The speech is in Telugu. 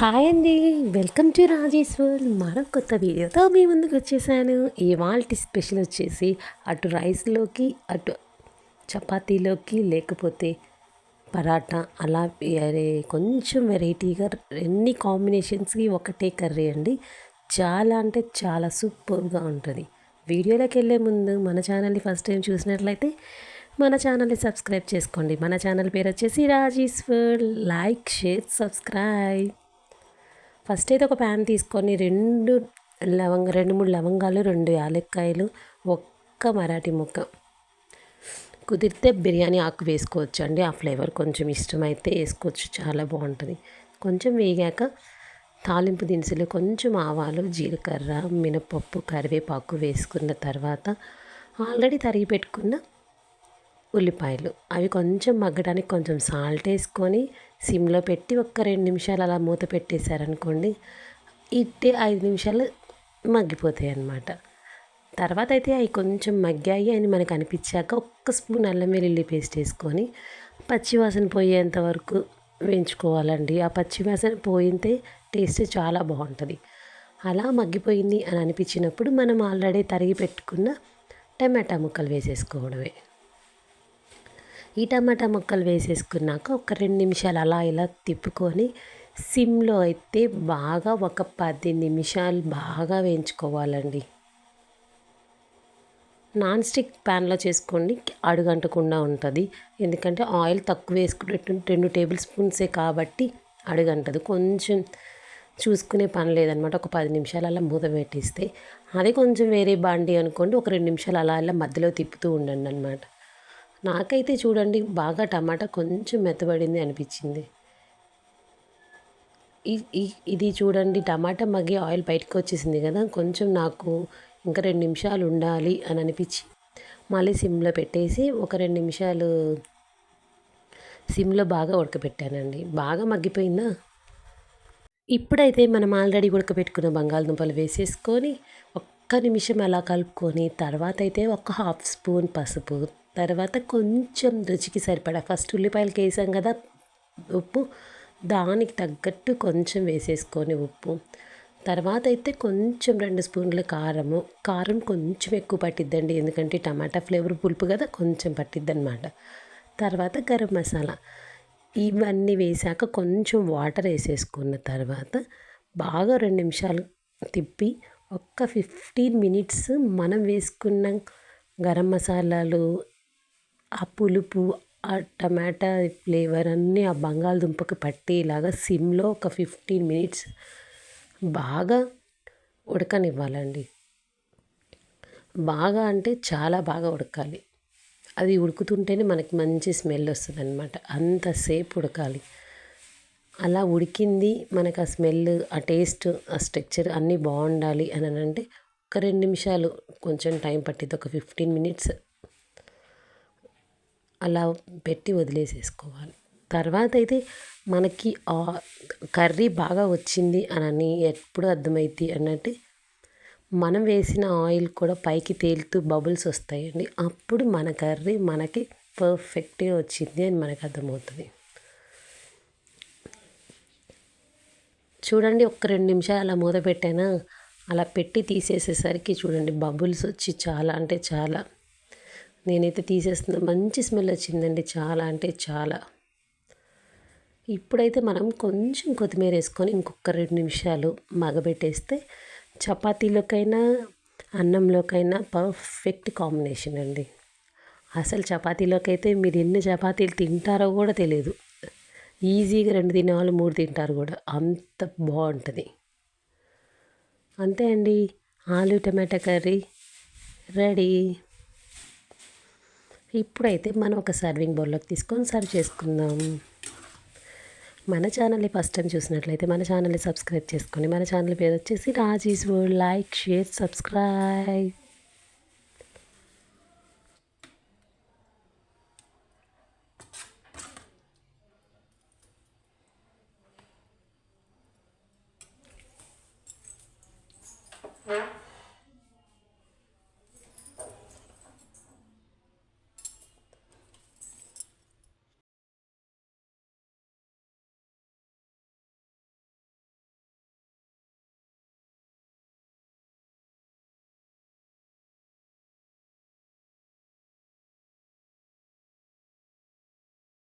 హాయ్ అండి. వెల్కమ్ టు రాజేశ్వర్ మరో కొత్త వీడియోతో మీ ముందుకు వచ్చేసాను. ఇవాళ స్పెషల్ వచ్చేసి అటు రైస్లోకి అటు చపాతీలోకి లేకపోతే పరాటా. అలా కొంచెం వెరైటీగా ఎన్ని కాంబినేషన్స్కి ఒకటే కర్రీ అండి. చాలా అంటే చాలా సూపర్గా ఉంటుంది. వీడియోలోకి వెళ్ళే ముందు మన ఛానల్ని ఫస్ట్ టైం చూసినట్లయితే మన ఛానల్ని సబ్స్క్రైబ్ చేసుకోండి. మన ఛానల్ పేరు వచ్చేసి Rajeshwar like share subscribe. First అయితే ఒక ప్యాన్ తీసుకొని రెండు లవంగ రెండు మూడు లవంగాలు రెండు యాలక్కాయలు ఒక్క మరాఠీ ముక్క. కుదిరితే బిర్యానీ ఆకు వేసుకోవచ్చు అండి ఆ ఫ్లేవర్ కొంచెం ఇష్టమైతే వేసుకోవచ్చు. చాలా బాగుంటుంది. కొంచెం వేగాక తాలింపు దినుసులు కొంచెం ఆవాలు జీలకర్ర మినపప్పు కరివేపాకు వేసుకున్న తర్వాత ఆల్రెడీ తరిగి పెట్టుకున్న ఉల్లిపాయలు. అవి కొంచెం మగ్గడానికి కొంచెం సాల్ట్ వేసుకొని సిమ్లో పెట్టి ఒక్క రెండు నిమిషాలు అలా మూత పెట్టేశారనుకోండి ఇట్టే ఐదు నిమిషాలు మగ్గిపోతాయి అన్నమాట తర్వాత అయితే అవి కొంచెం మగ్గాయి అని మనకు అనిపించాక ఒక్క స్పూన్ అల్లం వెల్లుల్లి పేస్ట్ వేసుకొని పచ్చివాసన పోయేంత వరకు వేయించుకోవాలండి. ఆ పచ్చివాసన పోయితే టేస్ట్ చాలా బాగుంటుంది. అలా మగ్గిపోయింది అని అనిపించినప్పుడు మనం ఆల్రెడీ తరిగి పెట్టుకున్న టమాటా ముక్కలు వేసేసుకోవడమే. ఈ టమాటా ముక్కలు వేసేసుకున్నాక ఒక రెండు నిమిషాలు అలా ఇలా తిప్పుకొని సిమ్లో అయితే బాగా ఒక పది నిమిషాలు బాగా వేయించుకోవాలండి. నాన్ స్టిక్ ప్యాన్లో చేసుకోండి అడుగంటకుండా ఉంటుంది. ఎందుకంటే ఆయిల్ తక్కువ వేసుకునేట్టు రెండు టేబుల్ స్పూన్సే కాబట్టి అడుగంటదు. కొంచెం చూసుకునే పని లేదనమాట. ఒక పది నిమిషాలు అలా మూత పెట్టేస్తే. అదే కొంచెం వేరే బాండి అనుకోండి ఒక రెండు నిమిషాలు అలా అలా మధ్యలో తిప్పుతూ ఉండండి అనమాట. నాకైతే చూడండి బాగా టమాటా కొంచెం మెత్తబడింది అనిపించింది. ఇది చూడండి టమాటా మగ్గి ఆయిల్ బయటకు వచ్చేసింది కదా కొంచెం నాకు ఇంకా రెండు నిమిషాలు ఉండాలి అని అనిపించి మళ్ళీ సిమ్లో పెట్టేసి ఒక రెండు నిమిషాలు సిమ్లో బాగా ఉడకబెట్టానండి. బాగా మగ్గిపోయిందా? ఇప్పుడైతే మనం ఆల్రెడీ ఉడకబెట్టుకున్న బంగాళదుంపలు వేసేసుకొని ఒక్క నిమిషం అలా కలుపుకొని తర్వాత అయితే ఒక హాఫ్ స్పూన్ పసుపు తర్వాత కొంచెం రుచికి సరిపడా ఫస్ట్ ఉల్లిపాయలకి వేసాం కదా ఉప్పు. దానికి తగ్గట్టు కొంచెం వేసేసుకొని ఉప్పు. తర్వాత అయితే కొంచెం రెండు స్పూన్ల కారము. కారం కొంచెం ఎక్కువ పట్టిద్దండి ఎందుకంటే టమాటా ఫ్లేవర్ పులుపు కదా కొంచెం పట్టిద్ది అనమాట తర్వాత గరం మసాలా. ఇవన్నీ వేసాక కొంచెం వాటర్ వేసేసుకున్న తర్వాత బాగా రెండు నిమిషాలు తిప్పి ఒక్క ఫిఫ్టీన్ మినిట్స్ మనం వేసుకున్న గరం మసాలాలు ఆ పులుపు ఆ టమాటా ఫ్లేవర్ అన్నీ ఆ బంగాళదుంపకి పట్టేలాగా సిమ్లో ఒక ఫిఫ్టీన్ మినిట్స్ బాగా ఉడకనివ్వాలండి. బాగా అంటే చాలా బాగా ఉడకాలి. అది ఉడుకుతుంటేనే మనకి మంచి స్మెల్ వస్తుంది అనమాట అంతసేపు ఉడకాలి. అలా ఉడికింది మనకు ఆ స్మెల్ ఆ టేస్ట్ ఆ స్ట్రక్చర్ అన్నీ బాగుండాలి అని అంటే ఒక రెండు నిమిషాలు కొంచెం టైం పట్టింది ఒక ఫిఫ్టీన్ మినిట్స్ అలా పెట్టి వదిలేసేసుకోవాలి. తర్వాత అయితే మనకి కర్రీ బాగా వచ్చింది అని ఎప్పుడు అర్థమైద్ది అన్నట్టు మనం వేసిన ఆయిల్ కూడా పైకి తేలుతూ బబుల్స్ వస్తాయండి. అప్పుడు మన కర్రీ మనకి పర్ఫెక్ట్గా వచ్చింది అని మనకు అర్థమవుతుంది. చూడండి ఒక్క రెండు నిమిషాలు అలా మూత పెట్టానా? అలా పెట్టి తీసేసేసరికి చూడండి బబుల్స్ వచ్చి చాలా అంటే చాలా నేనైతే తీసేస్తున్నా మంచి స్మెల్ వచ్చిందండి చాలా అంటే చాలా. ఇప్పుడైతే మనం కొంచెం కొత్తిమీర వేసుకొని ఇంకొక రెండు నిమిషాలు మగబెట్టేస్తే చపాతీలోకైనా అన్నంలోకైనా పర్ఫెక్ట్ కాంబినేషన్ అండి. అసలు చపాతీలోకి అయితే మీరు ఎన్ని చపాతీలు తింటారో కూడా తెలియదు ఈజీగా రెండు తినేవాళ్ళు మూడు తింటారు కూడా. అంత బాగుంటుంది. అంతే అండి. ఆలు టమాటా కర్రీ రెడీ. ఇప్పుడైతే మనం ఒక సర్వింగ్ బౌల్లోకి తీసుకొని సర్వ్ చేసుకుందాం. మన ఛానల్ని ఫస్ట్ టైం చూసినట్లయితే మన ఛానల్ని సబ్స్క్రైబ్ చేసుకోండి మన ఛానల్ పేరు వచ్చేసి Raji's world. Like share subscribe.